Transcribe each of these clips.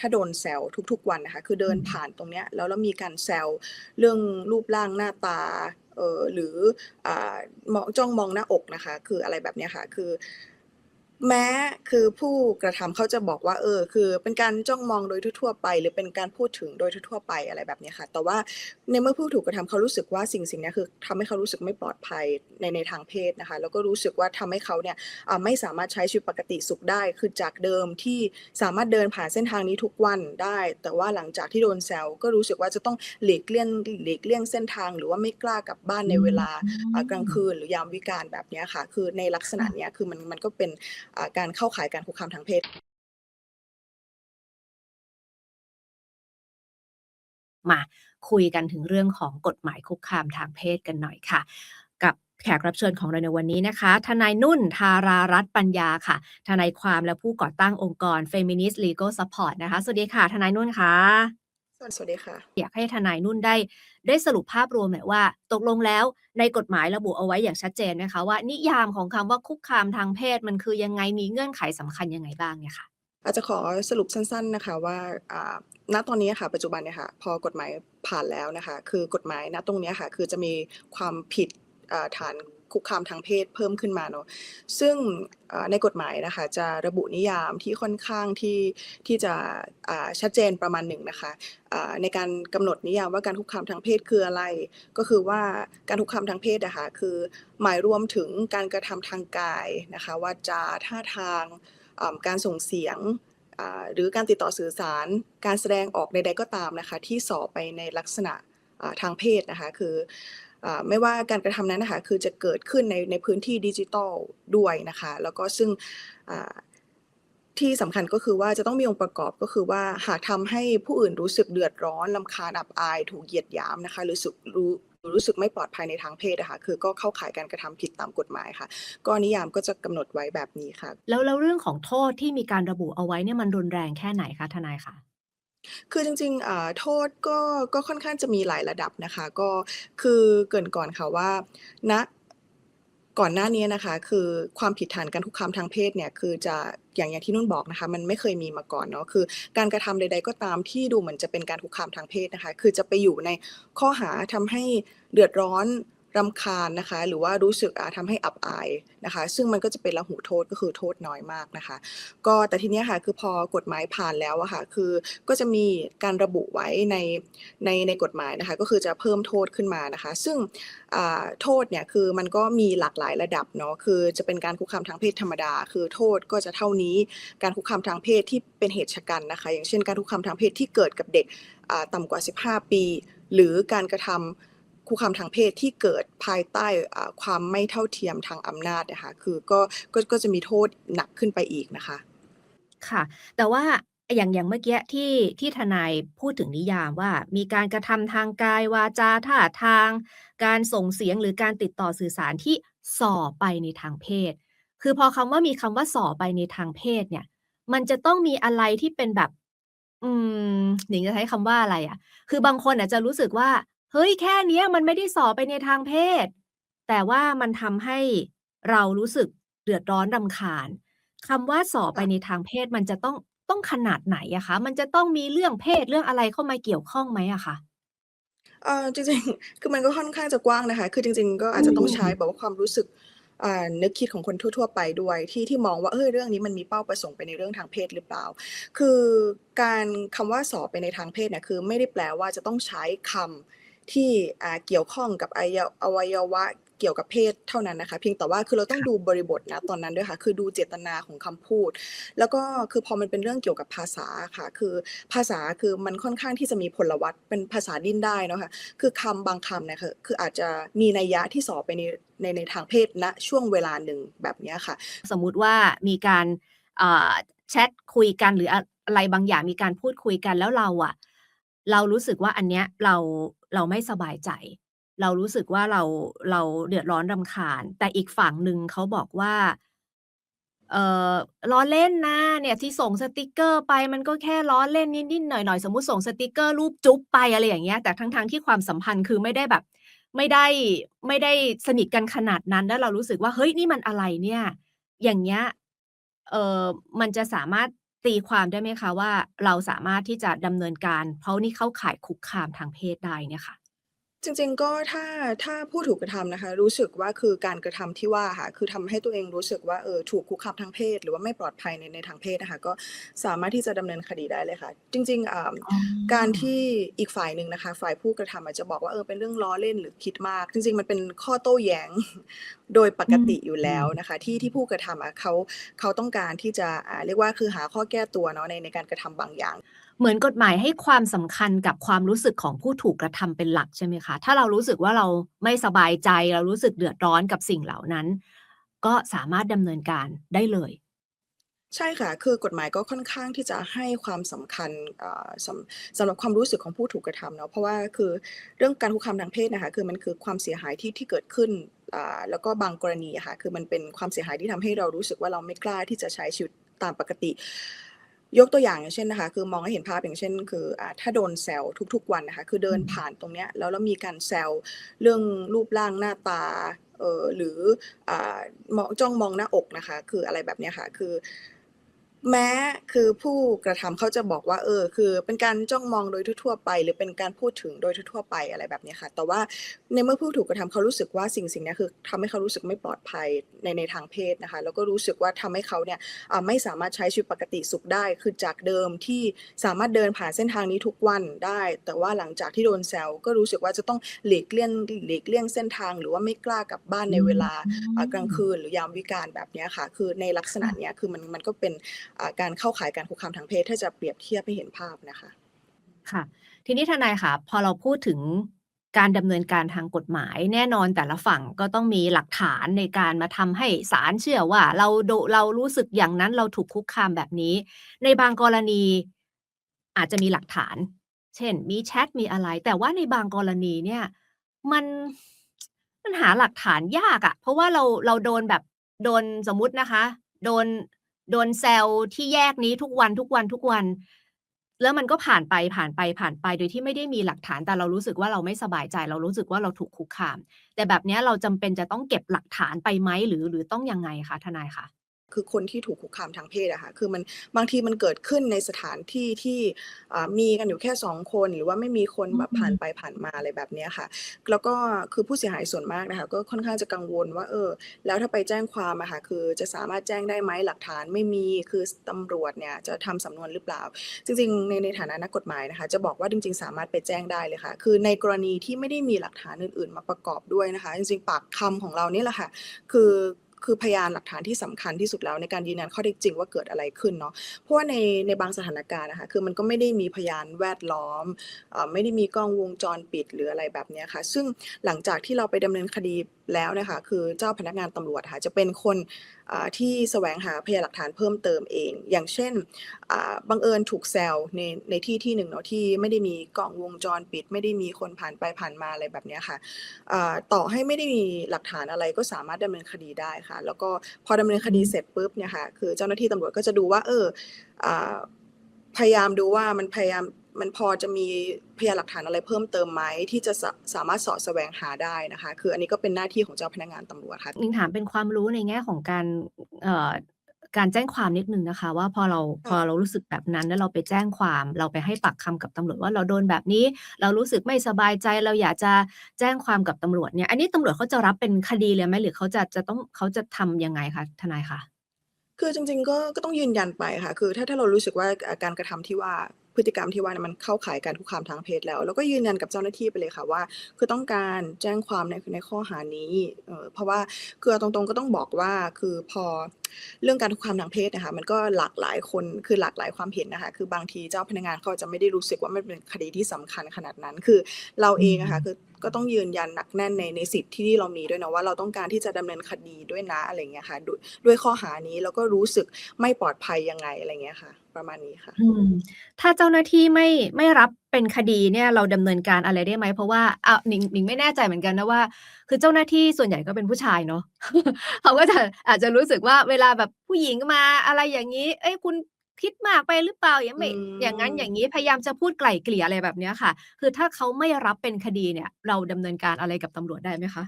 ถ้าโดนแซวทุกๆวันนะคะคือเดินอืมผ่านตรงเนี้ยแล้วแล้วมีการแซวเรื่องรูปร่างหน้าตาเอ่อหรืออ่ามองจ้องมองหน้าอกนะคะ คืออะไรแบบเนี้ยค่ะ คือ แม้คือผู้กระทำเขาจะบอกว่า เออ คือ เป็นการจ้องมองโดยทั่วไป หรือเป็นการพูดถึงโดยทั่วไปอะไรแบบนี้ค่ะ แต่ว่าในเมื่อผู้ถูกกระทำเขารู้สึกว่าสิ่งๆเนี้คือทำให้เขารู้สึกไม่ปลอดภัยในในทางเพศนะคะ แล้วก็รู้สึกว่าทำให้เขาเนี่ยไม่สามารถใช้ชีวิตปกติสุขได้ คือจากเดิมที่สามารถเดินผ่านเส้นทางนี้ทุกวันได้ แต่ว่าหลังจากที่โดนแซวก็รู้สึกว่าจะต้องหลีกเลี่ยงหลีกเลี่ยงเส้นทาง หรือว่าไม่กล้ากลับบ้านในเวลากลางคืนหรือยามวิกาลแบบนี้ค่ะ คือในลักษณะนี้คือมันมันก็เป็นการเข้าข่ายการคุกคามทางเพศ มาคุยกันถึงเรื่องของกฎหมายคุกคามทางเพศกันหน่อยค่ะ กับแขกรับเชิญของเราในวันนี้นะคะ ทนายนุ่นธารารัตน์ปัญญาค่ะ ทนายความและผู้ก่อตั้งองค์กร Feminist Legal Support นะคะ สวัสดีค่ะ ทนายนุ่นค่ะ สวัสดีค่ะ อยากให้ทนายนุ่นได้ ได้สรุปภาพรวมหน่อยว่า ตกลงแล้วในกฎหมายระบุเอาไว้อย่างชัดเจนไหมคะว่า นิยามของคำว่าคุกคามทางเพศมันคือยังไงมีเงื่อนไขสำคัญยังไงบ้างเนี่ยค่ะ?อาจจะขอสรุปสั้น ๆนะคะว่าอ่าณตอนนี้อะค่ะปัจจุบันเนี่ยค่ะพอกฎหมายผ่านแล้วนะคะ คือกฎหมายณตรงเนี้ยค่ะ คือจะมีความผิดอ่าฐาน คุกคามทางเพศเพิ่มขึ้นมาเนาะซึ่งในกฎหมายนะคะจะระบุนิยามที่ค่อนข้างที่ที่จะชัดเจนประมาณหนึ่งนะคะในการกำหนดนิยามว่าการคุกคามทางเพศคืออะไร ก็คือว่าการคุกคามทางเพศอะคะคือหมายรวมถึงการกระทำทางกายนะคะวาจาท่าทางการส่งเสียงหรือการติดต่อสื่อสาร การแสดงออกใดๆก็ตามนะคะที่ส่อไปในลักษณะทางเพศนะคะคือ ไม่ว่าการกระทำนั้นนะคะคือจะเกิดขึ้นในในพื้นที่ดิจิทัลด้วยนะคะแล้วก็ซึ่งที่สำคัญก็คือว่าจะต้องมีองค์ประกอบก็คือว่าหากทำให้ผู้อื่นรู้สึกเดือดร้อนรำคาญอับอาย ถูกเหยียดหยามนะคะหรือสึกรู้รู้สึกไม่ปลอดภัยในทางเพศอะคะคือก็เข้าข่ายการกระทำผิดตามกฎหมายค่ะ ก็นิยามก็จะกำหนดไว้แบบนี้ค่ะ แล้วแล้วเรื่องของโทษที่มีการระบุเอาไว้เนี่ยมันรุนแรงแค่ไหนคะทนายคะ? คือจริง ๆ อ่า โทษก็ ก็ค่อนข้างจะมีหลายระดับนะคะ ก็ คือเกริ่นก่อนค่ะว่า ณ ก่อนหน้านี้นะคะ คือความผิดฐานการคุกคามทางเพศเนี่ย คือจะ อย่าง อย่างที่นุ่นบอกนะคะ มันไม่เคยมีมาก่อนเนาะ คือการกระทำใด ๆ ก็ตามที่ดูเหมือนจะเป็นการคุกคามทางเพศนะคะ คือจะไปอยู่ในข้อหาทำให้เดือดร้อน รำคาญนะคะ หรือว่ารู้สึกอาทำให้อับอายนะคะ ซึ่งมันก็จะเป็นละหุโทษก็คือโทษน้อยมากนะคะ ก็แต่ทีเนี้ยค่ะคือพอกฎหมายผ่านแล้วอะค่ะคือก็จะมีการระบุไว้ในในในกฎหมายนะคะ ก็คือจะเพิ่มโทษขึ้นมานะคะ ซึ่งโทษเนี่ยคือมันก็มีหลากหลายระดับเนาะคือจะเป็นการคุกคามทางเพศธรรมดา คือโทษก็จะเท่านี้การคุกคามทางเพศที่เป็นเหตุฉกรรจ์นะคะ อย่างเช่น การคุกคามทางเพศที่เกิดกับเด็กอ่าต่ำกว่า 15 ปี หรือการกระทำ คุกคามทางเพศที่เกิดภายใต้ความไม่เท่าเทียมทางอำนาจอะคะคือก็ก็ก็จะมีโทษหนักขึ้นไปอีกนะคะ ค่ะ แต่ว่าอย่างอย่างเมื่อกี้ที่ที่ทนายพูดถึงนิยามว่า มีการกระทำทางกายวาจาท่าทาง การส่งเสียงหรือการติดต่อสื่อสารที่ส่อไปในทางเพศ คือพอคำว่ามีคำว่าส่อไปในทางเพศเนี่ย มันจะต้องมีอะไรที่เป็นแบบ อืมหนิงจะใช้คำว่าอะไรอะคือบางคนอะจะรู้สึกว่า เฮ้ยแค่เนี้ยมันไม่ได้ส่อไปในทางเพศ แต่ว่ามันทำให้เรารู้สึกเดือดร้อนรำคาญ คำว่าส่อไปค่ะ ในทางเพศมันจะต้อง ต้องขนาดไหนอะคะ?มันจะต้องมีเรื่องเพศ เรื่องอะไรเข้ามาเกี่ยวข้องไหมอะคะ?เอ่อ จริง ๆ คือมันก็ค่อนข้างจะกว้างนะคะ คือจริง ๆ ก็อาจจะต้องใช้แบบว่าความรู้สึก อ่า นึกคิดของคนทั่ว ๆ ไปด้วย ที่ ที่มองว่า เฮ้ย เรื่องนี้มันมีเป้าประสงค์ไปในเรื่องทางเพศหรือเปล่า คือการ คำว่า ส่อไปในทางเพศเนี่ย คือไม่ได้แปลว่าจะต้องใช้คำ ที่เกี่ยวข้องกับอวัยวะเกี่ยวกับเพศเท่านั้นนะคะ เพียงแต่ว่าคือเราต้องดูบริบทณตอนนั้นด้วยค่ะ คือดูเจตนาของคำพูด แล้วก็คือพอมันเป็นเรื่องเกี่ยวกับภาษาค่ะ คือภาษาคือมันค่อนข้างที่จะมีพลวัตเป็นภาษาดิ้นได้นะคะ คือคำบางคำเนี่ยคือคืออาจจะมีนัยยะที่ส่อไปในในในทางเพศณช่วงเวลาหนึ่งแบบนี้ค่ะ สมมุติว่ามีการแชตคุยกันหรืออะไรบางอย่างมีการพูดคุยกันแล้วเราอะเรารู้สึกว่าอันเนี้ยเรา เราไม่สบายใจ เรารู้สึกว่าเราเราเดือดร้อนรำคาญ แต่อีกฝั่งหนึ่งเขาบอกว่าเอ่อล้อเล่นนะเนี่ยที่ส่งสติกเกอร์ไปมันก็แค่ล้อเล่นนิดๆหน่อยๆ สมมติส่งสติกเกอร์รูปจุ๊บไปอะไรอย่างเงี้ยแต่ทั้งๆที่ความสัมพันธ์คือไม่ได้แบบ ไม่ได้ไม่ได้สนิทกันขนาดนั้นแล้วเรารู้สึกว่าเฮ้ยนี่มันอะไรเนี่ย อย่างเงี้ยเอ่อมันจะสามารถ ตีความได้ไหมคะว่า เราสามารถที่จะดำเนินการ เพราะนี่เข้าข่ายคุกคามทางเพศได้เนี่ยค่ะ? จริง ๆ ก็ถ้า ถ้าผู้ถูกกระทำนะคะ รู้สึกว่าคือการกระทำที่ว่าค่ะ คือทำให้ตัวเองรู้สึกว่า เออ ถูกคุกคามทางเพศ หรือว่าไม่ปลอดภัยใน ในทางเพศนะคะ ก็สามารถที่จะดำเนินคดีได้เลยค่ะ จริงๆอ่าอ๋อ การที่อีกฝ่ายหนึ่งนะคะ ฝ่ายผู้กระทำอาจจะบอกว่า เออ เป็นเรื่องล้อเล่นหรือคิดมาก จริง ๆ มันเป็นข้อโต้แย้ง โดยปอืกม ติอยู่แล้วนะคะ ที่ ที่ผู้กระทำอะ เขา เขาต้องการที่จะ อ่า เรียกว่า คือหาข้อแก้ตัวเนาะ ใน ในการกระทำบางอย่าง เหมือนกฎหมายให้ความสำคัญกับความรู้สึกของผู้ถูกกระทำเป็นหลักใช่ไหมคะ?ถ้าเรารู้สึกว่าเราไม่สบายใจ เรารู้สึกเดือดร้อนกับสิ่งเหล่านั้น ก็สามารถดำเนินการได้เลย ใช่ค่ะ คือกฎหมายก็ค่อนข้างที่จะให้ความสำคัญสำสำหรับความรู้สึกของผู้ถูกกระทำเนาะเพราะว่าคือเรื่องการคุกคามทางเพศนะคะคือมันคือความเสียหายที่ที่เกิดขึ้นแล้วก็บางกรณีค่ะคือมันเป็นความเสียหายที่ทำให้เรารู้สึกว่าเราไม่กล้าที่จะใช้ชีวิตตามปกติ ยกตัวอย่างอย่างเช่นนะคะ คือมองให้เห็นภาพอย่างเช่น คืออ่าถ้าโดนแซวทุก ๆ วันน่ะค่ะคือเดิอืนมผ่านตรงเนี้ยแล้วแล้วมีการแซวเรื่องรูปร่างหน้าตาเอ่อหรืออ่ามองจ้องมองหน้าอกนะคะ คืออะไรแบบเนี้ยค่ะ คือ แม้คือผู้กระทำเขาจะบอกว่า เออ คือเป็นการจ้องมองโดยทั่วไป หรือเป็นการพูดถึงโดยทั่วไปอะไรแบบนี้ค่ะ แต่ว่าในเมื่อผู้ถูกกระทำเขารู้สึกว่าสิ่งๆเนี้คือทำให้เขารู้สึกไม่ปลอดภัยในในทางเพศนะคะ แล้วก็รู้สึกว่าทำให้เขาเนี่ยไม่สามารถใช้ชีวิตปกติสุขได้ คือจากเดิมที่สามารถเดินผ่านเส้นทางนี้ทุกวันได้ แต่ว่าหลังจากที่โดนแซวก็รู้สึกว่าจะต้องหลีกเลี่ยงหลีกเลี่ยงเส้นทาง หรือว่าไม่กล้ากลับบ้านในเวลากลางคืนหรือยามวิกาลแบบนี้ค่ะ คือในลักษณะเนี้ยคือมันมันก็เป็น การเข้าข่ายการคุกคามทางเพศถ้าจะเปรียบเทียบให้เห็นภาพนะคะ ค่ะ ทีนี้ทนายค่ะ พอเราพูดถึงการดำเนินการทางกฎหมาย แน่นอนแต่ละฝั่งก็ต้องมีหลักฐานในการมาทำให้ศาลเชื่อว่า เราโดเรารู้สึกอย่างนั้นเราถูกคุกคามแบบนี้ ในบางกรณีอาจจะมีหลักฐาน เช่น มีแชตมีอะไร แต่ว่าในบางกรณีเนี่ย มันมันหาหลักฐานยากอะเพราะว่าเราเราโดนแบบโดนสมมุตินะคะ โดน โดนแซวที่แยกนี้ทุกวันทุกวันทุกวัน แล้วมันก็ผ่านไปผ่านไปผ่านไป โดยที่ไม่ได้มีหลักฐานแต่เรารู้สึกว่าเราไม่สบายใจ เรารู้สึกว่าเราถูกคุกคาม แต่แบบนี้เราจำเป็นจะต้องเก็บหลักฐานไปไหมหรือหรือต้องยังไงคะทนายคะ? คือคนที่ถูกคุกคามทางเพศอะค่ะคือมันบางทีมันเกิดขึ้นในสถานที่ที่อ่ามีกันอยู่แค่2คน หรือว่าไม่มีคนอืแบบผ่านมไปผ่านมาอะไรแบบเนี้ยค่ะ แล้วก็คือผู้เสียหายส่วนมากนะคะก็ค่อนข้างจะกังวลว่าเออ แล้วถ้าไปแจ้งความอะค่ะคือจะสามารถแจ้งได้ไหมหลักฐานไม่มีคือสตำรวจเนี่ยจะทำสำนวนหรือเปล่า จริง ๆ ในในฐานะนักกฎหมายนะคะ จะบอกว่าจริง ๆ สามารถไปแจ้งได้เลยค่ะ คือในกรณีที่ไม่ได้มีหลักฐานอื่น ๆ มาประกอบด้วยนะคะ จริงๆปากคำของเรานี่แหละค่ะ คือ คือพยานหลักฐานที่สำคัญที่สุดแล้วในการยืนยันข้อเท็จจริงว่าเกิดอะไรขึ้นเนาะเพราะว่าในในบางสถานการณ์นะคะคือมันก็ไม่ได้มีพยานแวดล้อมอไม่ได้มีกล้องวงจรปิดหรืออะไรแบบนี้ค่ะ ซึ่งหลังจากที่เราไปดำเนินคดีแล้วนะคะ คือเจ้าพนักงานตำรวจค่ะจะเป็นคน ที่แสวงหาพยานหลักฐานเพิ่มเติมเอง อย่างเช่นอ่าบังเอิญถูกแซวในในที่ที่หนึ่งเนาะที่ไม่ได้มีกล้องวงจรปิด ไม่ได้มีคนผ่านไปผ่านมาอะไรแบบเนี้ยค่ะอ่าต่อให้ไม่ได้มีหลักฐานอะไรก็สามารถดำเนินคดีได้ค่ะ แล้วก็พอดำเนินคดีเสร็จปุ๊บเนี่ยค่ะคือเจ้าหน้าที่ตำรวจก็จะดูว่า เอออ่าพยายามดูว่ามันพยายาม มันพอจะมีพยานหลักฐานอะไรเพิ่มเติมไหมที่จะสะสามารถเสาะแสวงหาได้นะคะ คืออันนี้ก็เป็นหน้าที่ของเจ้าพนักงานตำรวจค่ะนิงถามเป็นความรู้ในแง่ของการเอ่อการแจ้งความนิดหนึ่งนะคะ ว่าพอเราค่พอะเรารู้สึกแบบนั้น แล้วเราไปแจ้งความเราไปให้ปากคำกับตำรวจว่าเราโดนแบบนี้ เรารู้สึกไม่สบายใจเราอยากจะแจ้งความกับตำรวจเนี่ย อันนี้ตำรวจเขาจะรับเป็นคดีเลยไหมหรือเขาจะจะต้องเขาจะทำยังไงคะทนายคะ?คือจริงๆก็ก็ต้องยืนยันไปค่ะ คือถ้าถ้าเรารู้สึกว่าอ่าการกระทำที่ว่า พฤติกรรมที่ว่ามันเข้าข่ายการคุกคามทางเพศแล้ว แล้วก็ยืนยันกับเจ้าหน้าที่ไปเลยค่ะว่า คือต้องการแจ้งความในในข้อหานี้เออเพราะว่าคือตรงๆก็ต้องบอกว่าคือพอ เรื่องการคุกคามทางเพศอะค่ะมันก็หลากหลายคนคือหลากหลายความเห็นน่ะค่ะคือบางทีเจ้าพนักงานเขาอาจจะไม่ได้รู้สึกว่ามันเป็นคดีที่สำคัญขนาดนั้น คือเราอืเองอะค่ะมคือก็ต้องยืนยันหนักแน่นในในสิทธิ์ที่เรามีด้วยเนาะว่าเราต้องการที่จะดำเนินคดีด้วยนะอะไรอย่างเงี้ยค่ะด้วยด้วยข้อหานี้แล้วก็รู้สึกไม่ปลอดภัยยังไงอะไรอย่างเงี้ยค่ะ ประมาณนี้ค่ะอืมถ้าเจ้าหน้าที่ไม่ไม่รับเป็นคดีเนี่ยเราดำเนินการอะไรได้ไหม?เพราะว่าอ้าวหนิงหนิงไม่แน่ใจเหมือนกันนะว่า คือเจ้าหน้าที่ส่วนใหญ่ก็เป็นผู้ชายเนาะเขาก็จะอาจจะรู้สึกว่าเวลาแบบผู้หญิงมาอะไรอย่างงี้ เอ๊ะคุณคิดมากไปหรือเปล่า?ยังอืไม่อย่างงั้นอย่างมงี้พยายามจะพูดไกล่เกลี่ยอะไรแบบเนี้ยค่ะ คือถ้าเขาไม่รับเป็นคดีเนี่ย เราดำเนินการอะไรกับตำรวจได้ไหมคะ?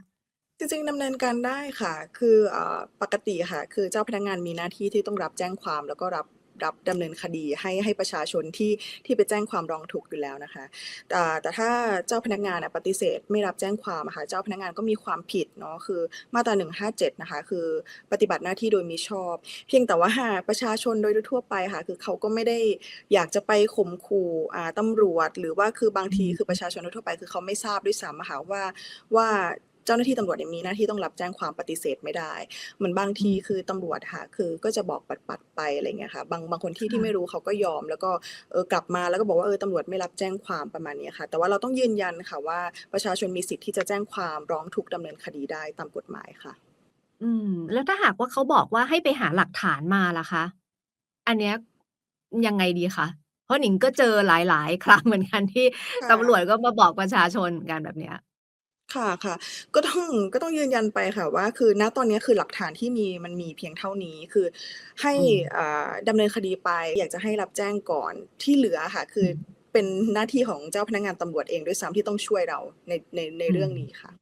จริงๆดำเนินการได้ค่ะ คืออ่าปกติอะค่ะ คือเจ้าพนักงานมีหน้าที่ที่ต้องรับแจ้งความแล้วก็รับ รับดำเนินคดีให้ให้ประชาชนที่ที่ไปแจ้งความร้องทุกข์อยู่แล้วนะคะแต่แต่ถ้าเจ้าพนักงานปฏิเสธไม่รับแจ้งความค่ะเจ้าพนักงานก็มีความผิดเนาะคือมาตรา157นะคะคือปฏิบัติหน้าที่โดยมิชอบ เพียงแต่ว่าหาประชาชนโดยทั่วไปค่ะคือเขาก็ไม่ได้อยากจะไปข่มขู่อ่าตำรวจ หรือว่าคือบางทีคือประชาชนทั่วไปคือเขาไม่ทราบด้วยซ้ำอะค่ะว่าว่า เจ้าหน้าที่ตำรวจเนี่ยมีหน้าที่ต้องรับแจ้งความปฏิเสธไม่ได้เหมือนบางทีคือตำรวจค่ะคือก็จะบอกปัดๆไปอะไรเงี้ยค่ะบางบางคนที่ที่ค่ะไม่รู้เขาก็ยอม แล้วก็เออกลับมาแล้วก็บอกว่าเออตำรวจไม่รับแจ้งความประมาณเนี้ยค่ะ แต่ว่าเราต้องยืนยันค่ะว่าประชาชนมีสิทธิ์ที่จะแจ้งความร้องทุกข์ดำเนินคดีได้ตามกฎหมายค่ะ อืม แล้วถ้าหากว่าเขาบอกว่าให้ไปหาหลักฐานมาล่ะคะ อันเนี้ยยังไงดีคะเพราะหนิงก็เจอหลาย ๆ ครั้งเหมือนกันที่ค่ะ ตำรวจก็มาบอกประชาชนเหมือนกันแบบเนี้ย ค่ะค่ะก็ต้องก็ต้องยืนยันไปค่ะว่า คือณตอนนี้คือหลักฐานที่มีมันมีเพียงเท่านี้คือให้อืมอ่าดำเนินคดีไป อยากจะให้รับแจ้งก่อนที่เหลือค่ะคืออมเป็นหน้าที่ของเจ้าพนักงานตำรวจเองด้วยซ้ำที่ต้องช่วยเราในในในอืเรื่องมนี้ค่ะ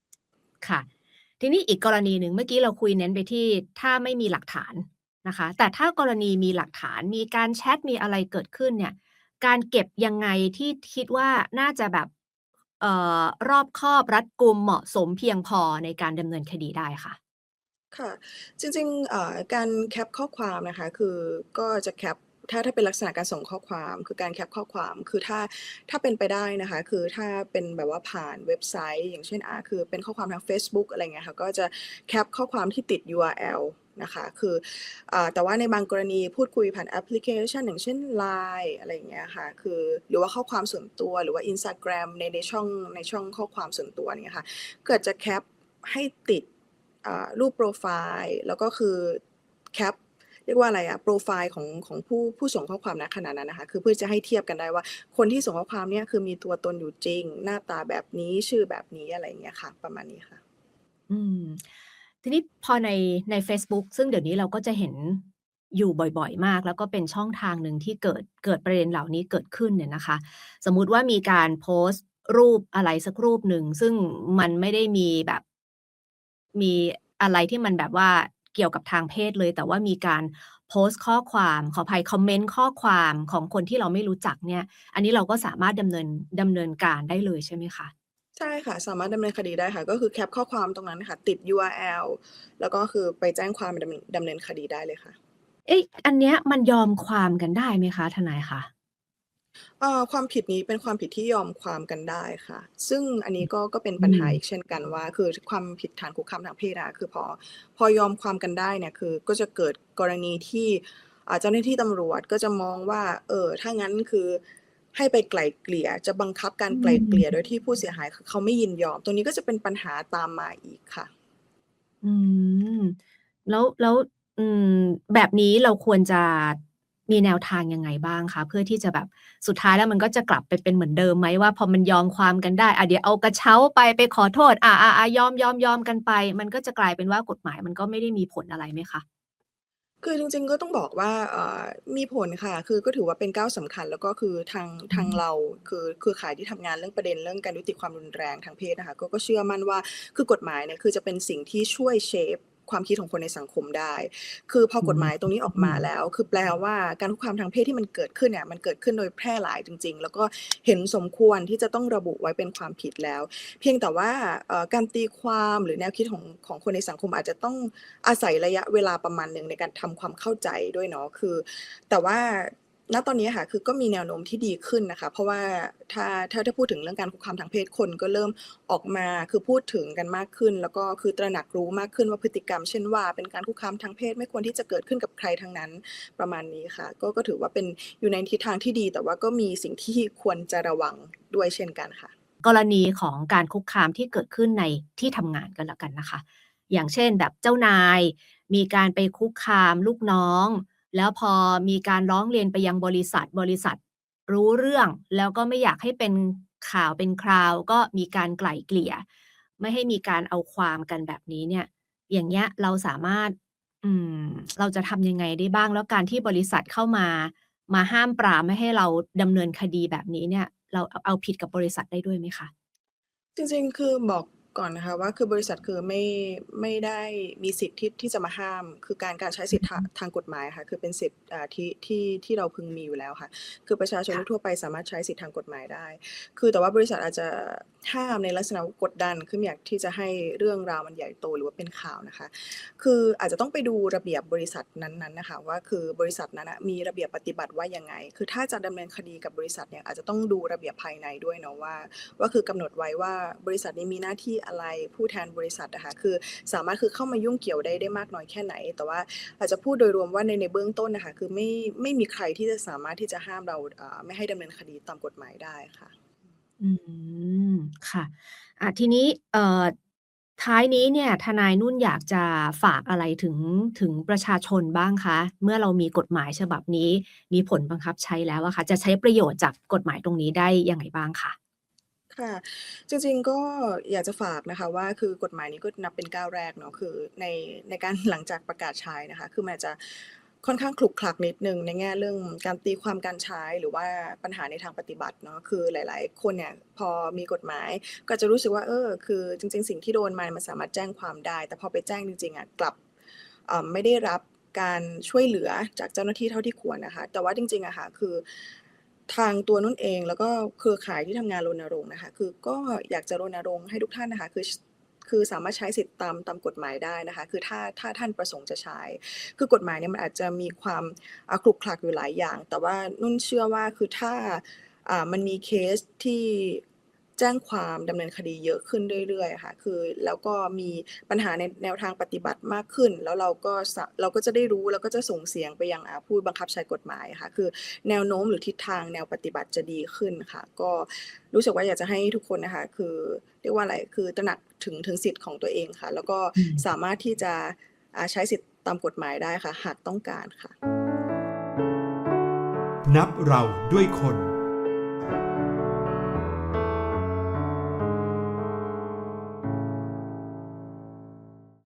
ค่ะ ทีนี้อีกกรณีหนึ่งเมื่อกี้เราคุยเน้นไปที่ถ้าไม่มีหลักฐานนะคะ แต่ถ้ากรณีมีหลักฐานมีการแชตมีอะไรเกิดขึ้นเนี่ย การเก็บยังไงที่คิดว่าน่าจะแบบเอ่อ รอบคอบรัดกุมเหมาะสมเพียงพอในการดำเนินคดีได้ค่ะค่ะจริงๆการแคปข้อความนะคะคือก็จะแคปถ้าถ้าเป็นลักษณะการส่งข้อความคือการแคปข้อความคือถ้าถ้าเป็นไปได้นะคะ คือถ้าเป็นแบบว่าผ่านเว็บไซต์ อย่างเช่นอ่าคือเป็นข้อความทางเฟซบุ๊กอะไรเงี้ยค่ะก็จะแคปข้อความที่ติด URL นะคะคืออแต่ว่าในบางกรณีพูดคุยผ่านแอปพลิเคชัน อย่างเช่น LINE อะไรอย่างเงี้ยค่ะคือหรือว่าข้อความส่วนตัวหรือว่า Instagram ในในช่องในช่องข้อความส่วนตัวเนี่ยค่ะเกิดจะแคปให้ติดรูปโปรไฟล์แล้วก็คือแคปเรียกว่าอะไรอะโปรไฟล์ของของผู้ผู้ส่งข้อความณขณะนั้นนะคะ คือเพื่อจะให้เทียบกันได้ว่า คนที่ส่งข้อความเนี่ยคือมีตัวตนอยู่จริง หน้าตาแบบนี้ชื่อแบบนี้อะไรอย่างเงี้ยค่ะ ประมาณนี้ค่ะ อืม ทีนี้พอในในเฟซบุ๊กซึ่งเดี๋ยวนี้เราก็จะเห็นอยู่บ่อยๆ มาก แล้วก็เป็นช่องทางหนึ่งที่เกิดเกิดประเด็นเหล่านี้เกิดขึ้นเนี่ยนะคะ สมมุติว่ามีการโพสต์รูปอะไรสักรูปหนึ่ง ซึ่งมันไม่ได้มีแบบมีอะไรที่มันแบบว่าเกี่ยวกับทางเพศเลย แต่ว่ามีการโพสต์ข้อความขออภัยคอมเมนต์ข้อความของคนที่เราไม่รู้จักเนี่ย อันนี้เราก็สามารถดำเนินดำเนินการได้เลยใช่ไหมคะ? ใช่ค่ะ สามารถดำเนินคดีได้ค่ะ ก็คือแคปข้อความตรงนั้นค่ะ ติด URL แล้วก็คือไปแจ้งความดำเนินดำเนินคดีได้เลยค่ะ เอ๊ะอันเนี้ยมันยอมความกันได้ไหมคะทนายคะ?เอ่อความผิดนี้เป็นความผิดที่ยอมความกันได้ค่ะ ซึ่งอันนี้ก็ก็เป็นอืปัญหามอีกเช่นกันว่า คือความผิดฐานคุกคามทางเพศอะคือพอพอยอมความกันได้เนี่ยคือก็จะเกิดกรณีที่อ่าเจ้าหน้าที่ตำรวจก็จะมองว่าเอ่อถ้างั้นคือ ให้ไปไกล่เกลี่ยจะบังคับการอืไกล่เกลี่ยโดยมที่ผู้เสียหายคือเขาไม่ยินยอม ตรงนี้ก็จะเป็นปัญหาตามมาอีกค่ะ อืม แล้วแล้วอืม แบบนี้เราควรจะมีแนวทางยังไงบ้างคะ?เพื่อที่จะแบบสุดท้ายแล้วมันก็จะกลับไปเป็นเหมือนเดิมไหมว่า พอมันยอมความกันได้อ่าเดี๋ยวเอากระเช้าไปไปขอโทษอาๆๆยอมๆๆกันไป มันก็จะกลายเป็นว่ากฎหมายมันก็ไม่ได้มีผลอะไรไหมคะ? คือจริง ๆ ก็ต้องบอกว่าเอ่อมีผลค่ะ คือก็ถือว่าเป็นก้าวสำคัญ แล้วก็คือทางอืทางมเรา คือเครือข่ายที่ทำงานเรื่องประเด็นเรื่องการยุติความรุนแรงทางเพศนะคะ ก็ก็เชื่อมั่นว่า คือกฎหมายเนี่ย คือจะเป็นสิ่งที่ช่วย shape ความคิดของคนในสังคมได้ คือพออืกฎหมายตรงนี้ออกมมาแล้ว คือแปลว่าการคุกคามทางเพศที่มันเกิดขึ้นเนี่ยมันเกิดขึ้นโดยแพร่หลายจริง ๆ แล้วก็เห็นสมควรที่จะต้องระบุไว้เป็นความผิดแล้ว เพียงแต่ว่าเอ่อการตีความหรือแนวคิดของของคนในสังคมอาจจะต้องอาศัยระยะเวลาประมาณหนึ่งในการทำความเข้าใจด้วยเนาะคือ แต่ว่า ณตอนนี้ค่ะคือก็มีแนวโน้มที่ดีขึ้นนะคะ เพราะว่าถ้าถ้าถ้าพูดถึงเรื่องการคุกคามทางเพศคนก็เริ่มออกมาคือพูดถึงกันมากขึ้น แล้วก็คือตระหนักรู้มากขึ้นว่าพฤติกรรม เช่นว่าเป็นการคุกคามทางเพศไม่ควรที่จะเกิดขึ้นกับใครทั้งนั้นประมาณนี้ค่ะ ก็ก็ถือว่าเป็นอยู่ในทิศทางที่ดี แต่ว่าก็มีสิ่งที่ควรจะระวังด้วยเช่นกันค่ะ กรณีของการคุกคามที่เกิดขึ้นในที่ทำงานก็แล้วกันนะคะ อย่างเช่นแบบเจ้านาย มีการไปคุกคามลูกน้อง แล้วพอมีการร้องเรียนไปยังบริษัทบริษัท รู้เรื่อง แล้วก็ไม่อยากให้เป็นข่าวเป็นคราว ก็มีการไกล่เกลี่ย ไม่ให้มีการเอาความกันแบบนี้เนี่ย อย่างเงี้ยเราสามารถ อืม เราจะทำยังไงได้บ้าง?แล้วการที่บริษัทเข้ามา มาห้ามปรามไม่ให้เราดำเนินคดีแบบนี้เนี่ย เราเอาเอาผิดกับบริษัทได้ด้วยไหมคะ?จริงๆ คือบอก ก่อนนะคะว่าคือบริษัทคือไม่ไม่ได้มีสิทธิ์ที่ที่จะมาห้าม คือการการใช้สิทธิ์ทาทางกฎหมายค่ะคือเป็นสิทธิ์อ่าที่ที่ที่เราพึงมีอยู่แล้วค่ะ คือประชาชนค่ะทั่วๆไปสามารถใช้สิทธิ์ทางกฎหมายได้ คือแต่ว่าบริษัทอาจจะห้ามในลักษณะว่ากดดันคือไม่อยากที่จะให้เรื่องราวมันใหญ่โตหรือว่าเป็นข่าวนะคะ คืออาจจะต้องไปดูระเบียบบริษัทนั้นๆนะคะว่าคือบริษัทนั้นน่ะมีระเบียบปฏิบัติว่ายังไง คือถ้าจะดำเนินคดีกับบริษัทเนี่ยอาจจะต้องดูระเบียบภายในด้วยเนาะว่า ว่าคือกำหนดไว้ว่าบริษัทนี้มีหน้าที่อะไรผู้แทนบริษัทนะคะคือสามารถคือเข้ามายุ่งเกี่ยวได้ได้มากน้อยแค่ไหน แต่ว่าอาจจะพูดโดยรวมว่าในในเบื้องต้นนะคะคือไม่ไม่มีใครที่จะสามารถที่จะห้ามเราไม่ให้ดำเนินคดีตามกฎหมายได้ค่ะ อืมค่ะอะทีนี้เอ่อท้ายนี้เนี่ยทนายนุ่นอยากจะฝากอะไรถึงถึงประชาชนบ้างคะ เมื่อเรามีกฎหมายฉบับนี้ มีผลบังคับใช้แล้วอะค่ะ จะใช้ประโยชน์จากกฎหมายตรงนี้ได้ยังไงบ้างคะ ค่ะ จริง ๆ ก็อยากจะฝากนะคะว่า คือกฎหมายนี้ก็นับเป็นก้าวแรกเนาะ คือใน ในการ หลังจากประกาศใช้นะคะ คือมันอาจจะค่อนข้างขลุกขลักนิดนึงในแง่เรื่องการตีความการใช้หรือว่าปัญหาในทางปฏิบัติเนาะคือหลาย ๆ คนเนี่ยพอมีกฎหมาย ก็จะรู้สึกว่าเออคือจริง ๆ สิ่งที่โดนมามันสามารถแจ้งความได้ แต่พอไปแจ้งจริง ๆอะกลับไม่ได้รับการช่วยเหลือจากเจ้าหน้าที่เท่าที่ควรนะคะ แต่ว่าจริงๆอะค่ะคือ ทางตัวนุ่นเอง แล้วก็เครือข่ายที่ทำงานรณรงค์นะคะ คือก็อยากจะรณรงค์ให้ทุกท่านนะคะ คือคือสามารถใช้สิทธิ์ตามตามกฎหมายได้นะคะ คือถ้าถ้าท่านประสงค์จะใช้ คือกฎหมายเนี่ยมันอาจจะมีความอักลุกคลักอยู่หลายอย่าง แต่ว่านุ่นเชื่อว่าคือถ้าอ่ามันมีเคสที่ แจ้งความดำเนินคดีเยอะขึ้นเรื่อยๆค่ะ คือแล้วก็มีปัญหาในแนวทางปฏิบัติมากขึ้น แล้วเราก็สเราก็จะได้รู้แล้วก็จะส่งเสียงไปยังผู้บังคับใช้กฎหมายค่ะ คือแนวโน้มหรือทิศทางแนวปฏิบัติจะดีขึ้นค่ะ ก็รู้สึกว่าอยากจะให้ทุกคนนะคะ คือเรียกว่าอะไรคือตระหนักถึงถึงสิทธิ์ของตัวเองค่ะ แล้วก็สามารถที่จะใช้สิทธิ์ตามกฎหมายได้ค่ะ หากต้องการค่ะ นับเราด้วยคน